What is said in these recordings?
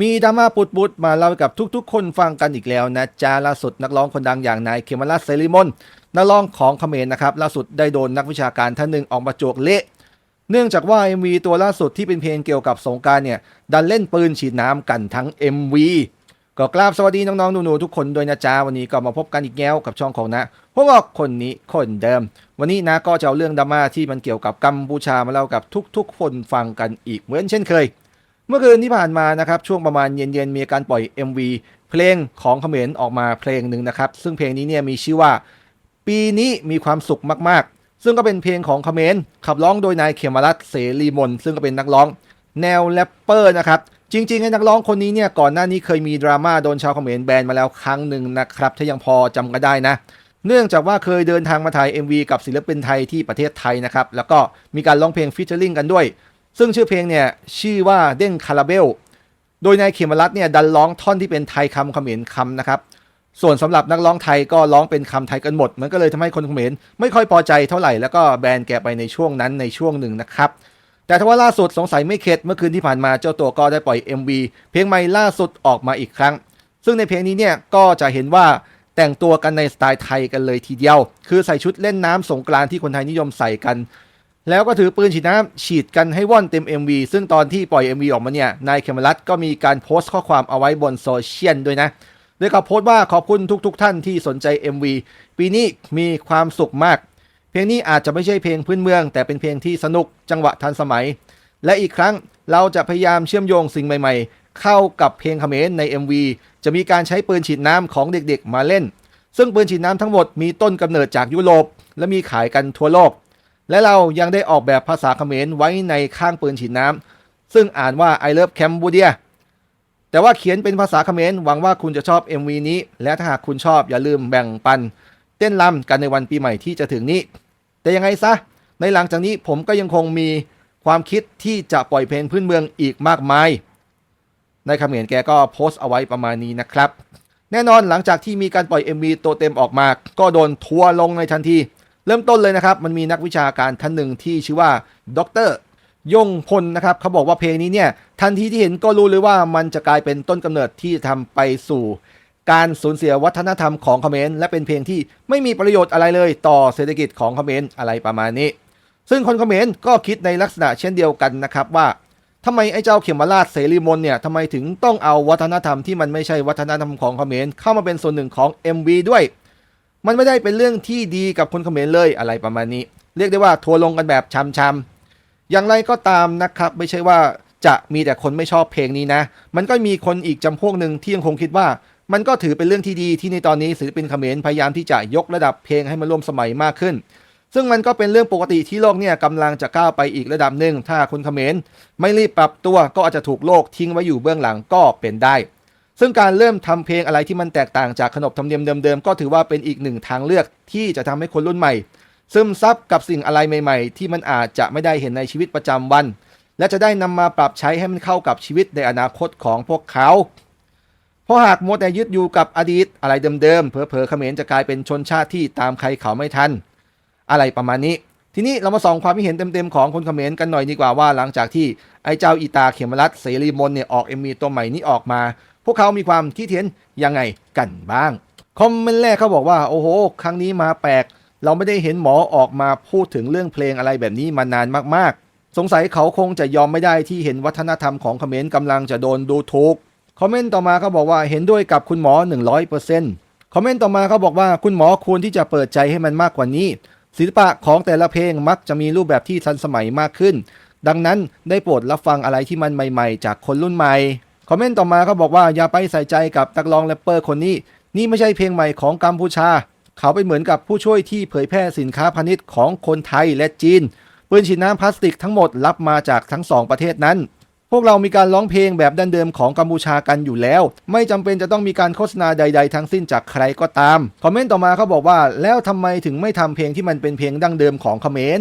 มีดราม่าปุดปุดมาเล่ากับทุกๆ คนฟังกันอีกแล้วนะจ้าล่าสุดนักร้องคนดังอย่างนายเคมารัสเซริมอนนักร้องของเขมรนะครับล่าสุดได้โดนนักวิชาการท่านหนึ่งออกมาโจกเละเนื่องจากว่า MV ตัวล่าสุดที่เป็นเพลงเกี่ยวกับสงกรารเนี่ยดันเล่นปืนฉีดน้ำกันทั้ง MV ก็กราบสวัสดีน้องๆหนูๆทุกคนด้วยนะจ๊ะวันนี้ก็มาพบกันอีกแล้วกับช่องของนะพวกเราคนนี้คนเดิม วันนี้นะก็จะเอาเรื่องดราม่าที่มันเกี่ยวกับกัมพูชามาเล่ากับทุก ๆ คนฟังกันอีกเหมือนเช่นเคย เมื่อคืนที่ผ่านมานะครับช่วงประมาณเย็นๆมีการปล่อย MV เพลงของเขมรออกมาเพลงหนึ่งนะครับ ซึ่งเพลงนี้เนี่ยมีชื่อว่า ปีนี้มีความสุขมากๆ ซึ่งก็เป็นเพลงของเขมรขับร้องโดยนายเขมรัตเสรีมนซึ่งก็เป็นนักร้อง แนวแรปเปอร์นะครับจริงๆไอ้นักร้องคนนี้เนี่ยก่อนหน้านี้เคยมีดราม่าโดนชาวเขมรแบนมาแล้วครั้งหนึ่งนะครับถ้ายังพอจำกันได้นะเนื่องจากว่าเคยเดินทางมาถ่าย MV กับศิลปินไทยที่ประเทศไทยนะครับ แล้วก็มีการร้องเพลงฟิชเชอร์ลิงกันด้วย ซึ่งชื่อเพลงเนี่ยชื่อว่าเด้งคาราเบล โดยนายเขมรัตน์เนี่ยดันร้องท่อนที่เป็นไทยคำเขมรคำนะครับ ส่วนสำหรับนักร้องไทยก็ร้องเป็นคำไทยกันหมด มันก็เลยทำให้คนเขมรไม่ค่อยพอใจเท่าไหร่แล้วก็แบนแกไปในช่วงนั้นในช่วงหนึ่งนะครับ แต่ทว่าล่าสุดสงสัยไม่เข็ดเมื่อคืนที่ผ่านมาเจ้าตัวก็ได้ปล่อย MV เพลงใหม่ล่าสุดออกมาอีกครั้ง ซึ่งในเพลงนี้เนี่ยก็จะเห็นว่าแต่งตัวกันในสไตล์ไทยกันเลยทีเดียว คือใส่ชุดเล่นน้ำสงกรานที่คนไทยนิยมใส่กัน แล้วก็ถือปืนฉีดน้ำฉีดกันให้ว่อนเต็ม MV ซึ่งตอนที่ปล่อย MV ออกมาเนี่ยนายเคมรัตก็มีการโพสต์ข้อความเอาไว้บนโซเชียลด้วยนะโดยเขาโพสต์ว่าขอบคุณทุกๆทท่านที่สนใจ MV ปีนี้มีความสุขมาก เพลงนี้อาจจะไม่ใช่เพลงพื้นเมือง แต่เป็นเพลงที่สนุกจังหวะทันสมัย และอีกครั้งเราจะพยายามเชื่อมโยงสิ่งใหม่ ๆ เข้ากับเพลงเขมรใน MV จะมีการใช้ปืนฉีดน้ำของเด็กๆมาเล่น ซึ่งปืนฉีดน้ำทั้งหมดมีต้นกำเนิดจากยุโรปและมีขายกันทั่วโลก และเรายังได้ออกแบบภาษาเขมรไว้ในข้างปืนฉีดน้ำซึ่งอ่านว่า I love Cambodia แต่ว่าเขียนเป็นภาษาเขมรหวังว่าคุณจะชอบ MV นี้ และถ้าหากคุณชอบอย่าลืมแบ่งปัน เต้นรำกันในวันปีใหม่ที่จะถึงนี้ แต่ยังไงซะ ในหลังจากนี้ผมก็ยังคงมีความคิดที่จะปล่อยเพลงพื้นเมืองอีกมากมาย ในคำเห็นแกก็โพสต์เอาไว้ประมาณนี้นะครับ แน่นอนหลังจากที่มีการปล่อย MV ตัวเต็มออกมา ก็โดนทัวลงในทันที เริ่มต้นเลยนะครับมันมีนักวิชาการท่านหนึ่งที่ชื่อว่าดรยงพลนะครับเขาบอกว่าเพลงนี้เนี่ยทันทีที่เห็นก็รู้เลยว่ามันจะกลายเป็นต้นกำเนิดที่ทำไปสู่ การสูญเสียวัฒนธรรมของคอมเขมรและเป็นเพลงที่ไม่มีประโยชน์อะไรเลยต่อเศรษฐกิจของคอมเขมรอะไรประมาณนี้ ซึ่งคนคอมเขมรก็คิดในลักษณะเช่นเดียวกันนะครับว่าทำไมไอ้เจ้าเขมราชเสรีมนเนี่ยทำไมถึงต้องเอาวัฒนธรรมที่มันไม่ใช่วัฒนธรรมของคอมเขมรเข้ามาเป็นส่วนหนึ่งของ MV ด้วย มันไม่ได้เป็นเรื่องที่ดีกับคนเขมรเลยอะไรประมาณนี้ เรียกได้ว่าทัวร์ลงกันแบบช้ำๆอย่างไรก็ตามนะครับ ไม่ใช่ว่าจะมีแต่คนไม่ชอบเพลงนี้นะ มันก็มีคนอีกจำพวกหนึ่งที่ยังคงคิดว่า มันก็ถือเป็นเรื่องที่ดีที่ในตอนนี้ศิลปินเขมรพยายามที่จะยกระดับเพลงให้มันร่วมสมัยมากขึ้น ซึ่งมันก็เป็นเรื่องปกติที่โลกเนี่ยกำลังจะก้าวไปอีกระดับหนึ่งถ้าคนเขมรไม่รีบปรับตัวก็อาจจะถูกโลกทิ้งไว้อยู่เบื้องหลังก็เป็นได้ ซึ่งการเริ่มทำเพลงอะไรที่มันแตกต่างจากขนบธรรมเนียมเดิมๆ ก็ถือว่าเป็นอีกหนึ่งทางเลือกที่จะทำให้คนรุ่นใหม่ ซึมซับกับสิ่งอะไรใหม่ๆ ที่มันอาจจะไม่ได้เห็นในชีวิตประจำวัน และจะได้นำมาปรับใช้ให้มันเข้ากับชีวิตในอนาคตของพวกเขา เพราะหากมัวแต่ยึดอยู่กับอดีตอะไรเดิมๆ เผลอๆเขมรจะกลายเป็นชนชาติที่ตามใครเขาไม่ทัน อะไรประมาณนี้ ทีนี้เรามาส่องความคิดเห็นเต็มๆของคนเขมรกันหน่อยดีกว่าว่าหลังจากที่ไอ้เจ้าอีตาเขมรัตเสรีมนเนี่ยออกเอ็มมีตัวใหม่นี้ออกมา พวกเขามีความคิดเห็นยังไงกันบ้าง คอมเมนต์แรกเขาบอกว่าโอ้โห ครั้งนี้มาแปลก เราไม่ได้เห็นหมอออกมาพูดถึงเรื่องเพลงอะไรแบบนี้มานานมากๆ สงสัยเขาคงจะยอมไม่ได้ที่เห็นวัฒนธรรมของเขมรกำลังจะโดนดูถูกคอมเมนต์ต่อมาเขาบอกว่าเห็นด้วยกับคุณหมอ 100%คอมเมนต์ต่อมาเขาบอกว่าคุณหมอควรที่จะเปิดใจให้มันมากกว่านี้ ศิลปะของแต่ละเพลงมักจะมีรูปแบบที่ทันสมัยมากขึ้น ดังนั้นได้โปรดรับฟังอะไรที่มันใหม่ ๆ จากคนรุ่นใหม่ คอมเมนต์ต่อมาเขาบอกว่าอย่าไปใส่ใจกับนักร้องแรปเปอร์คนนี้ นี่ไม่ใช่เพลงใหม่ของกัมพูชา เขาเป็นเหมือนกับผู้ช่วยที่เผยแพร่สินค้าพาณิชย์ของคนไทยและจีนปืนฉีดน้ำพลาสติกทั้งหมดรับมาจากทั้งสองประเทศนั้น พวกเรามีการร้องเพลงแบบดั้งเดิมของกัมพูชากันอยู่แล้ว ไม่จำเป็นจะต้องมีการโฆษณาใด ๆ ทั้งสิ้นจากใครก็ตาม คอมเมนต์ต่อมาเขาบอกว่า แล้วทำไมถึงไม่ทำเพลงที่มันเป็นเพลงดั้งเดิมของเขมร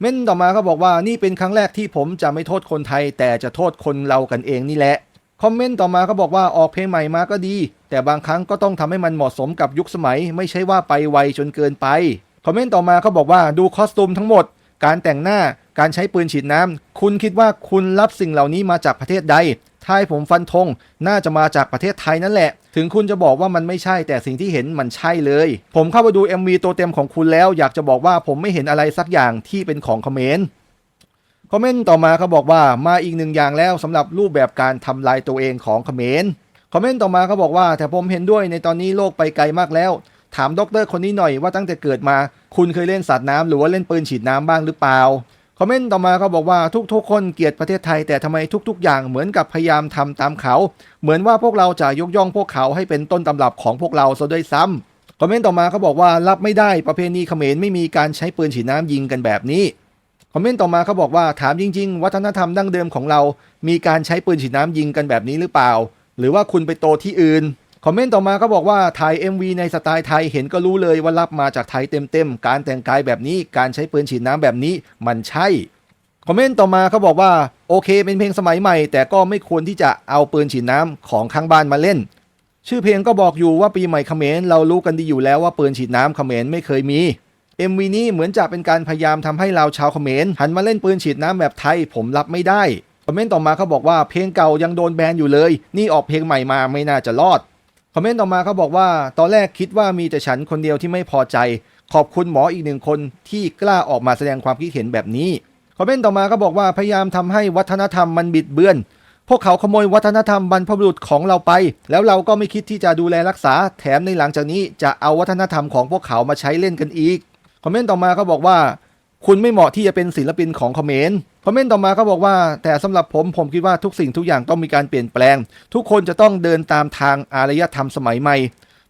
เม่นต่อมาเขาบอกว่านี่เป็นครั้งแรกที่ผมจะไม่โทษคนไทย แต่จะโทษคนเรากันเองนี่แหละ คอมเมนต์ต่อมาเขาบอกว่าออกเพลงใหม่มาก็ดี แต่บางครั้งก็ต้องทำให้มันเหมาะสมกับยุคสมัย ไม่ใช่ว่าไปไวจนเกินไป คอมเมนต์ต่อมาเขาบอกว่าดูคอสตูมทั้งหมด การแต่งหน้าการใช้ปืนฉีดน้ำคุณคิดว่าคุณรับสิ่งเหล่านี้มาจากประเทศใดถ้าให้ผมฟันธงน่าจะมาจากประเทศไทยนั่นแหละ ถึงคุณจะบอกว่ามันไม่ใช่แต่สิ่งที่เห็นมันใช่เลย ผมเข้าไปดู MV ตัวเต็มของคุณแล้ว อยากจะบอกว่าผมไม่เห็นอะไรสักอย่างที่เป็นของคอมเขมร คอมเมนต์ต่อมาเขาบอกว่ามาอีกหนึ่งอย่างแล้วสำหรับรูปแบบการทำลายตัวเองของเขมรคอมเมนต์ต่อมาเขาบอกว่า แต่ผมเห็นด้วยในตอนนี้โลกไปไกลมากแล้ว ถามด็อกเตอร์คนนี้หน่อยว่าตั้งแต่เกิดมา คุณเคยเล่นสัตว์น้ำหรือว่าเล่นปืนฉีดน้ำบ้างหรือเปล่าคอมเมนต์ต่อมาเขาบอกว่าทุกๆ คนเกลียดประเทศไทย แต่ทำไมทุก ๆ อย่างเหมือนกับพยายามทำตามเขา เหมือนว่าพวกเราจะยกย่องพวกเขาให้เป็นต้นตำรับของพวกเราซะด้วยซ้ำคอมเมนต์ต่อมาเขาบอกว่ารับไม่ได้ประเพณีเขมรไม่มีการใช้ปืนฉีดน้ำยิงกันแบบนี้ คอมเมนต์ต่อมาเขาบอกว่าถามจริง ๆ วัฒนธรรมดั้งเดิมของเรา มีการใช้ปืนฉีดน้ำยิงกันแบบนี้หรือเปล่า หรือว่าคุณไปโตที่อื่นคอมเมนต์ต่อมาเขาบอกว่าถ่าย MV ในสไตล์ไทยเห็นก็รู้เลยว่ารับมาจากไทยเต็มๆ การแต่งกายแบบนี้การใช้ปืนฉีดน้ำแบบนี้มันใช่คอมเมนต์ต่อมาเขาบอกว่าโอเคเป็นเพลงสมัยใหม่ แต่ก็ไม่ควรที่จะเอาปืนฉีดน้ำของข้างบ้านมาเล่น ชื่อเพลงก็บอกอยู่ว่าปีใหม่เขมรเรารู้กันดีอยู่แล้วว่าปืนฉีดน้ำเขมรไม่เคยมี MV นี้เหมือนจะเป็นการพยายามทำให้เราชาวเขมรหันมาเล่นปืนฉีดน้ำแบบไทยผมรับไม่ได้คอมเมนต์ต่อมาเขาบอกว่าเพลงเก่ายังโดนแบนอยู่เลย นี่ออกเพลงใหม่มาไม่น่าจะรอดคอมเมนต์ต่อมาเขาบอกว่า ตอนแรกคิดว่ามีแต่ฉันคนเดียวที่ไม่พอใจ ขอบคุณหมออีกหนึ่งคนที่กล้าออกมาแสดงความคิดเห็นแบบนี้คอมเมนต์ต่อมาก็บอกว่าพยายามทำให้วัฒนธรรมมันบิดเบือน พวกเขาขโมยวัฒนธรรมบรรพบุรุษของเราไป แล้วเราก็ไม่คิดที่จะดูแลรักษา แถมในหลังจากนี้จะเอาวัฒนธรรมของพวกเขามาใช้เล่นกันอีก อมเมนต์ต่อมาเขาบอกว่า คุณไม่เหมาะที่จะเป็นศิลปินของคอมเขมรคอมเมนต์ต่อมาเขาบอกว่า แต่สำหรับผมผมคิดว่าทุกสิ่งทุกอย่างต้องมีการเปลี่ยนแปลง ทุกคนจะต้องเดินตามทางอารยธรรมสมัยใหม่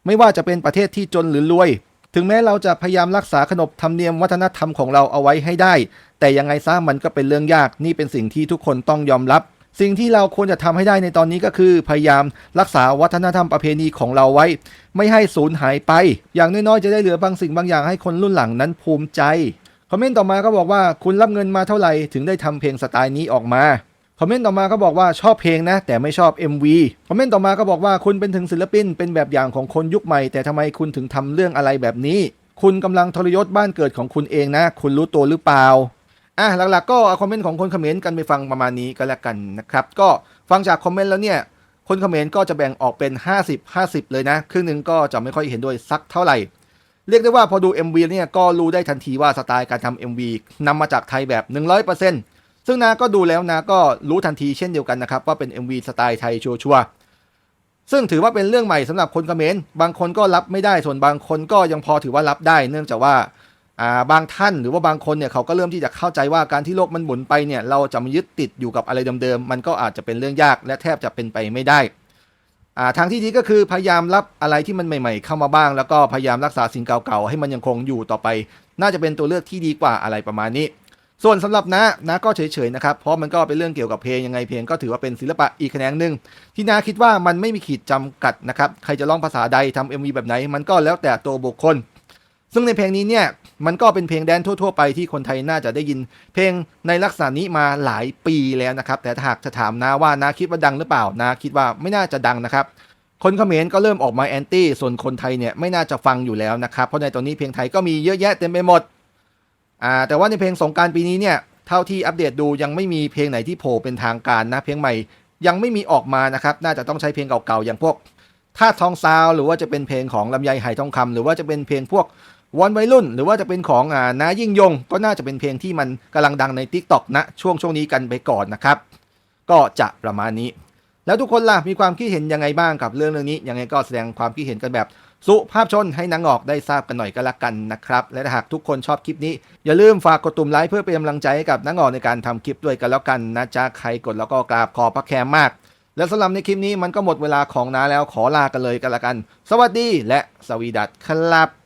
ไม่ว่าจะเป็นประเทศที่จนหรือรวย ถึงแม้เราจะพยายามรักษาขนบธรรมเนียมวัฒนธรรมของเราเอาไว้ให้ได้ แต่ยังไงซะมันก็เป็นเรื่องยากนี่เป็นสิ่งที่ทุกคนต้องยอมรับ สิ่งที่เราควรจะทำให้ได้ในตอนนี้ก็คือ พยายามรักษาวัฒนธรรมประเพณีของเราไว้ ไม่ให้สูญหายไป อย่างน้อยๆ จะได้เหลือบางสิ่งบางอย่างให้คนรุ่นหลังนั้นภูมิใจ คอมเมนต์ต่อมาก็บอกว่าคุณรับเงินมาเท่าไหร่ถึงได้ทำเพลงสไตล์นี้ออกมาคอมเมนต์ต่อมาก็บอกว่าชอบเพลงนะ แต่ไม่ชอบ MV คอมเมนต์ต่อมาก็บอกว่าคุณเป็นถึงศิลปิน เป็นแบบอย่างของคนยุคใหม่ แต่ทำไมคุณถึงทำเรื่องอะไรแบบนี้ คุณกำลังทรยศบ้านเกิดของคุณเองนะ คุณรู้ตัวหรือเปล่า อะหลักๆก็เอาคอมเมนต์ของคนเขมรกันไปฟังประมาณนี้ก็แล้วกันนะครับ ก็ฟังจากคอมเมนต์แล้วเนี่ยคนเขมรก็จะแบ่งออกเป็น 50 50 เลยนะ ครึ่งหนึ่งก็จะไม่ค่อยเห็นด้วยสักเท่าไหร่ เรียกได้ว่าพอดู MV เนี่ยก็รู้ได้ทันทีว่าสไตล์การทำ MV นำมาจากไทยแบบ 100%ซึ่งนาก็ดูแล้วนาก็รู้ทันทีเช่นเดียวกันนะครับ ว่าเป็น MV สไตล์ไทยชัวร์ซึ่งถือว่าเป็นเรื่องใหม่สำหรับคนเขมรบางคนก็รับไม่ได้ส่วนบางคนก็ยังพอถือว่ารับได้ เนื่องจากว่า บางท่านหรือว่าบางคนเนี่ยเขาก็เริ่มที่จะเข้าใจว่าการที่โลกมันหมุนไปเนี่ยเราจะมายึดติดอยู่กับอะไรเดิมๆมันก็อาจจะเป็นเรื่องยากและแทบจะเป็นไปไม่ได้ทางที่ดีก็คือพยายามรับอะไรที่มันใหม่ ๆ เข้ามาบ้าง แล้วก็พยายามรักษาสิ่งเก่าๆให้มันยังคงอยู่ต่อไป น่าจะเป็นตัวเลือกที่ดีกว่าอะไรประมาณนี้ ส่วนสำหรับนะนะก็เฉยๆนะครับเพราะมันก็เป็นเรื่องเกี่ยวกับเพลงยังไงเพลงก็ถือว่าเป็นศิลปะอีกแขนงหนึ่งที่นาคิดว่ามันไม่มีขีดจำกัดนะครับใครจะร้องภาษาใดทำ MV แบบไหน มันก็แล้วแต่ตัวบุคคล ซึ่งในเพลงนี้เนี่ยมันก็เป็นเพลงแดนทั่ว ๆ ไปที่คนไทยน่าจะได้ยิน เพลงในลักษณะนี้มาหลายปีแล้วนะครับ แต่หากจะถามนาว่านาคิดว่าดังหรือเปล่านาคิดว่าไม่น่าจะดังนะครับ คนเขมรก็เริ่มออกมาแอนตี้ส่วนคนไทยเนี่ยไม่น่าจะฟังอยู่แล้วนะครับ เพราะในตอนนี้เพลงไทยก็มีเยอะแยะเต็มไปหมดอ่าแต่ว่าในเพลงสงการปีนี้เนี่ยเท่าที่อัปเดตดูยังไม่มีเพลงไหนที่โผล่เป็นทางการนะเพลงใหม่ยังไม่มีออกมานะครับ น่าจะต้องใช้เพลงเก่าๆอย่างพวกท่าตุทองซาวหรือว่าจะเป็นเพลงของลำไยไหทองคำหรือว่าจะเป็นเพลงพวก วอนวัยรุ่น หรือว่าจะเป็นของอ่านายิ่งยง ก็น่าจะเป็นเพลงที่มันกำลังดังใน Tik t o อกนะช่วงช่วงนี้กันไปก่อนนะครับ ก็จะประมาณนี้ แล้วทุกคนล่ะมีความคิดเห็นยังไงบ้างกับเรื่องเรื่องนี้ยังไงก็แสดงความคิดเห็นกันแบบสุภาพชนให้นางออกได้ทราบกันหน่อยก็แล้วกันนะครับ และถ้าหากทุกคนชอบคลิปนี้ อย่าลืมฝากกดตุ่มไลค์เพื่อเป็นกำลังใจให้กับนางออกในการทำคลิปด้วยกันแล้วกันนะจ๊ะใครกดแล้วก็กราบขอบพระแคมมาก และสำหรับในคลิปนี้มันก็หมดเวลาของน้าแล้วขอลากันเลยกันละกัน สวัสดีและสวีดัตครับ